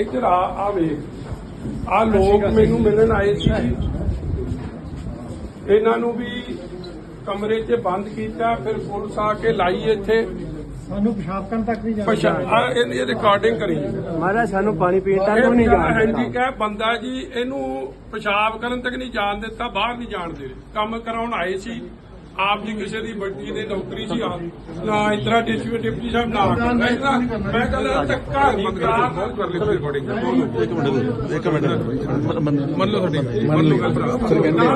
ਇੱਧਰ ਆ ਆ ਵੇਖ। ਆ ਲੋਕ ਮੈਨੂੰ ਮਿਲਣ ਆਏ ਸੀ। ਇਹਨਾਂ ਨੂੰ ਵੀ ਕਮਰੇ 'ਚ ਬੰਦ ਕੀਤਾ ਫਿਰ ਪੁਲਿਸ ਆ ਕੇ ਲਾਈ ਇੱਥੇ। ਸਾਨੂੰ ਪਿਸ਼ਾਬ ਕਰਨ ਤੱਕ ਨਹੀਂ ਪਛਾ ਆ ਇਹ ਰਿਕਾਰਡਿੰਗ ਕਰੀ। ਮਹਾਰਾਜ ਸਾਨੂੰ ਪਾਣੀ ਪੀਣ ਤੱਕ ਨਹੀਂ ਜਾਣ ਹਾਂਜੀ ਦਿੱਤਾ। ਕਹੇ ਬੰਦਾ ਜੀ ਇਹਨੂੰ ਪਿਸ਼ਾਬ ਕਰਨ ਤੱਕ ਨਹੀਂ ਜਾਣ ਦਿੱਤਾ ਬਾਹਰ ਨਹੀਂ ਜਾਣ ਦੇ। ਕੰਮ ਕਰਾਉਣ ਆਏ ਸੀ। ਆਪ ਜੀ ਕਿਸੇ ਦੀ ਵੱਡੀ ਦੇ ਨੌਕਰੀ ਸੀ ਆ। ਨਾ ਇਤਰਾ ਡਿਸਟ੍ਰਿਕਟ ਡਿਪਟੀ ਸਾਹਿਬ ਨਾ ਕਰਦਾ ਇਤਰਾ ਮੈਂ ਕਹਿੰਦਾ ਧੱਕਾ ਨਹੀਂ ਕਰਾ ਕਰ ਲਈ ਰਿਕਾਰਡਿੰਗ ਇੱਕ ਮਿੰਟ ਇੱਕ ਮਿੰਟ। ਮੰਨ ਲਓ ਤੁਹਾਡੀ। ਮੰਨ ਲਓ